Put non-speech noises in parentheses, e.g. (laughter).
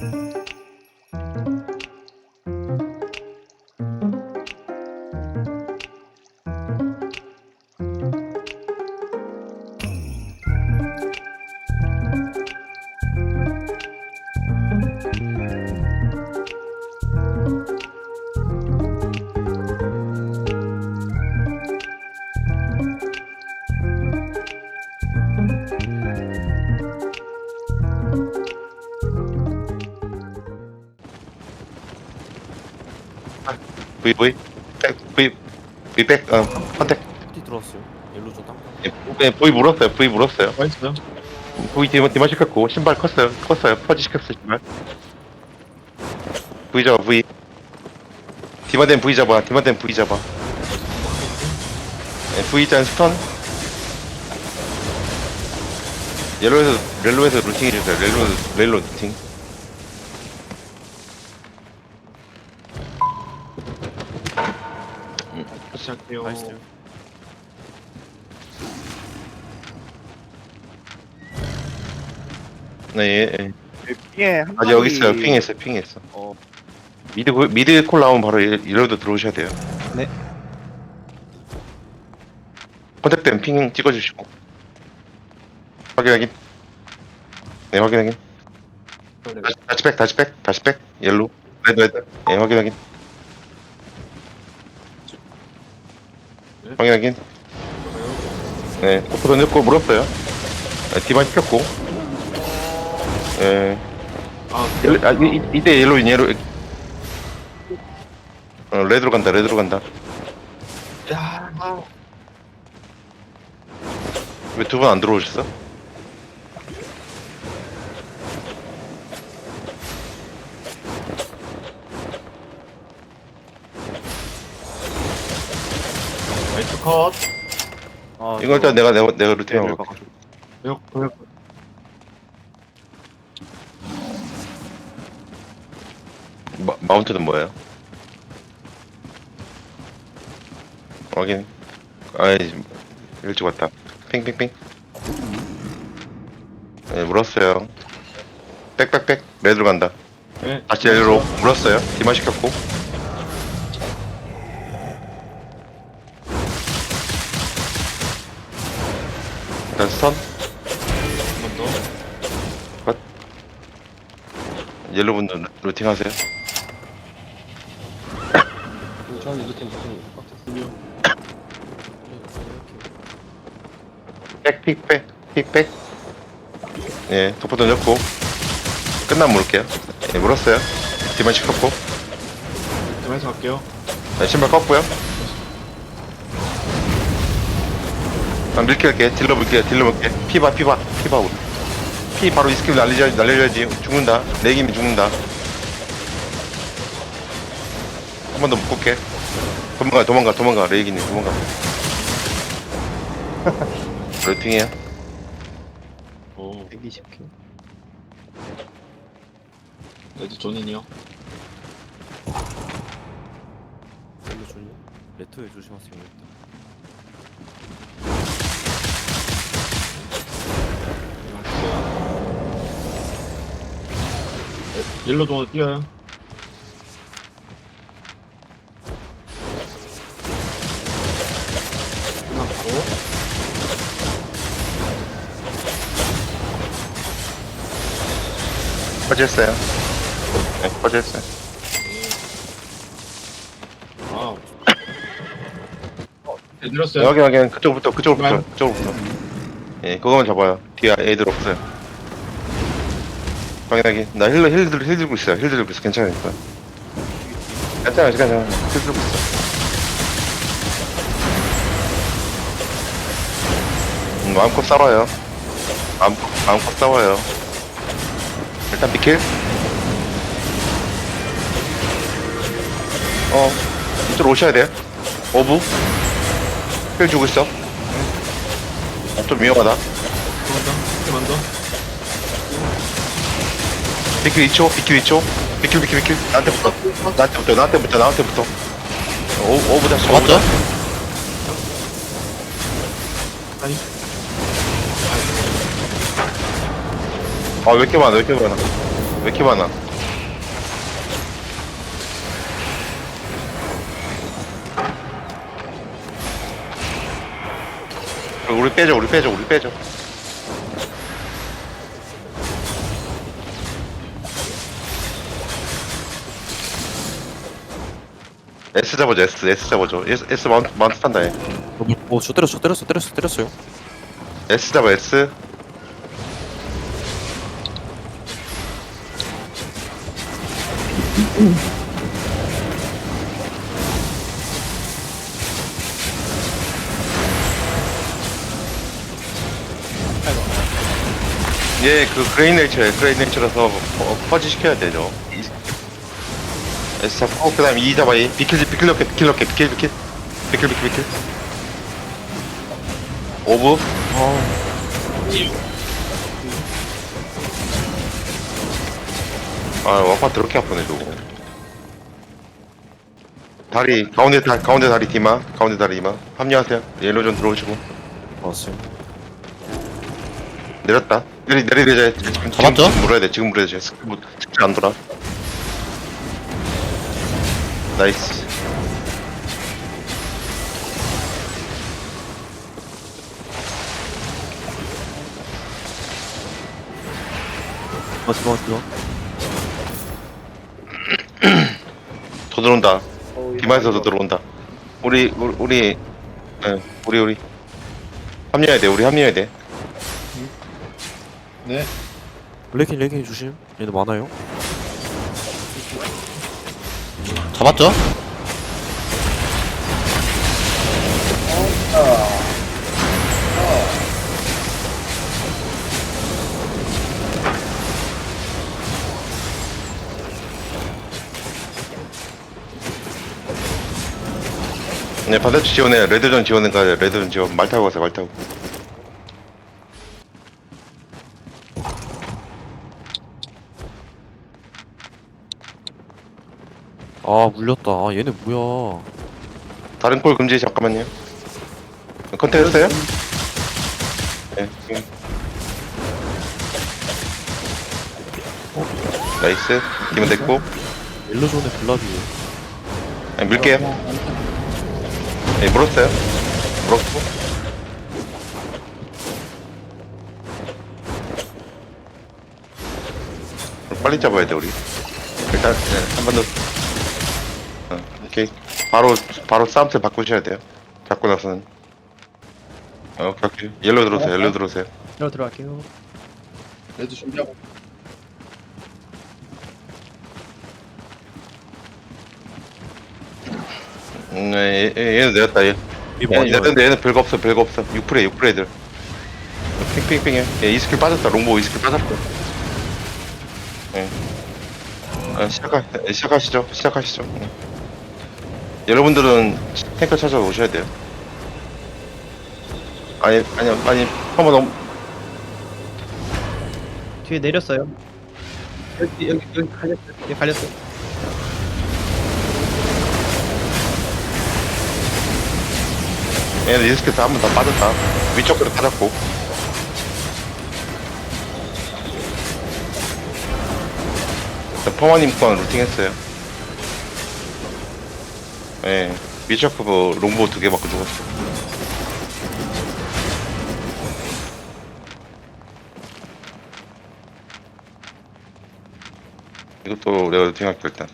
Música V V 백 V V 백어 컨택. 어디 들어왔어요? 옐로 저 땅. 예, 네, V 물었어요 V 물었어요. 맛있어요? V 디마 디마 시켰고 신발 컸어요 컸어요 퍼지 시켰어요 신발. V 잡아 V. 디마 된 V 잡아 디마 된 V 잡아. 네, V 잔 스턴. 옐로에서 렐로에서 루팅 해주세요 렐로 렐로 루팅 시작해요. 나이스. 네 예, 예. 핑에 한 아직 여기 있어요. 핑했어 핑했어. 어, 미드 고- 미드 콜 나오면 바로 일- 일로도 들어오셔야 돼요. 네. 컨택된 핑 찍어주시고. 확인 확인 네 확인 확인 다시, 다시 백 다시 백 다시 백. 옐로 레드 레드 네 확인 확인 확인 확인 네 오프 던졌고 물었어요. 네, 디만 시켰고. 예. 아, 옐로, 아, 이, 이- 이때 옐로인 옐로 어 레드로 간다 레드로 간다. 야, 아, 왜두 분 안 들어오셨어? 나이스 컷. 아, 이거 일단 내가 내가 내가 봐가지고. 역, 역. 마, 마운트는 뭐예요? 확인. 아이 일찍 왔다. 핑핑핑. 네 물었어요. 빽빽빽 레드로 간다. 네. 다시 레드로 물었어요. 디마 시켰고. 일단 스턴. 한번 더. 옐로 분들 루팅 하세요. 저는 이렇게 무슨. 백, 픽, 백, 픽, 백. 예, 도포 던졌고. 끝나면 물을게요. 예, 물었어요. 디만 시켰고. 좀 해서 갈게요. 네, 신발 껐고요. 아, 밀게 할게. 딜러 물게요. 딜러 물게. 피바, 피바, 피바. 피 바로 이 스킬 날리자, 날려야지. 죽는다. 내기면 죽는다. 한 번 더 묶을게. 도망가, 도망가, 도망가. 레이기님, 도망가. (laughs) 루팅이야. 오, 120king. 레드 존인이요. 옐로 줄요? 레터에 조심하세요. 일단. 옐로 뛰어요. 끝났고. 퍼졌어요. 네. 아. 어, 네, 늘었어요. 여기, 여기, 그쪽부터, 그쪽부터. 그쪽부터. 예, 그거만 잡아요. 뒤에 애들 없어요. 확인하기. 나 힐, 힐, 들- 힐 들고 있어요. 힐 들고 있어. 괜찮으니까. 괜찮아, 괜찮아. 힐 들고 있어. 음, 마음껏 싸워요. 마음, 마음껏 싸워요. 일단 비킬. 어, 이쪽으로 오셔야 돼요. 오브. 힐 주고 있어. 아, 좀 위험하다. 조금만 더. 조금만 더. 비큐 2초, 비큐 2초, 비큐, 비큐, 비큐. 나한테 붙어. 나한테 붙어. 나한테 붙어. 나한테 붙어. 오, 오보다 수. 맞죠? 아니. 아, 왜 이렇게 많아? 왜 이렇게 많아? 왜 이렇게 많아? 우리 빼죠, 우리 빼죠, 우리 빼죠. S 잡아줘 S S 잡아줘 S, S 마운트, 마운트 탄다 얘 어, 저 때렸어, 저 때렸어, 때렸어, 때렸어요. S 잡아 S 예, 그 그레인 네이처에 그레인 네이처라서 어, 퍼지 시켜야 되죠. 이- S 잡고 그 다음 E 잡아 이. 비킬 비킬 넣게 비킬 넣게 비킬 비킬. 비킬 비킬 비킬. 오브. 아 와파 더럽게 아프네 저거. 다리 가운데 다 가운데 다리 디마 가운데 다리 디마. 합류하세요. 옐로 좀 들어오시고. 왔어요. 내렸다. 내리 내리자 지금 잡았죠? 지금 물어야 돼. 지금 물어야 돼. 지금 뭐안 돌아 나이스 어, 들어와, 들어와. 더 들어온다 디마에서도 들어온다 우리 우리 우리 예, 우리 우리 합류해야 돼 우리 합류해야 돼 네. 레킹, 레킹 조심. 얘들 많아요. 잡았죠? 네 바다치 지원해 레드존 지원은 가야 돼 레드존 지원 말 타고 가세요 말 타고 아, 물렸다. 아, 얘네 뭐야. 다른 꼴 금지 잠깐만요. 컨택 했어요? 네. 지금. 나이스. 기분 됐고. 옐로존의 블랍이에요. 네, 밀게요. 네, 물었어요. 물었고. 빨리 잡아야 돼, 우리. 일단, 네, 한번 더. 바로, 바로 싸움새 바꾸셔야 돼요. 잡고 나서는. 어, 오케이, 오케이. 옐로 들어오세요, 옐로 들어오세요. 들어 들어갈게요. 레드 준비하고. 음, 얘, 얘, 얘는 내렸다, 얘. 이 얘, 뭐냐. 얘는, 얘는 별거 없어, 별거 없어. 6프레, 6프레 애들. 핑핑핑해. 얘, 이 스킬 빠졌다, 롱보 이 스킬 빠졌다. 예. 아, 시작하, 예, 시작하시죠. 시작하시죠. 예. 여러분들은 탱커 찾아오셔야 돼요. 아니, 아니, 아니, 한번 너무, 뒤에 내렸어요. 여기 여기 여기 갈렸어요. 여기 갈렸어요. 스킬 다한번다 빠졌다. 위쪽으로 빠졌고. 퍼마님 건 루팅 했어요. 예. 미쳐크보 롱보 두 개 맞고 죽었어. 이것도 내가 할게 일단.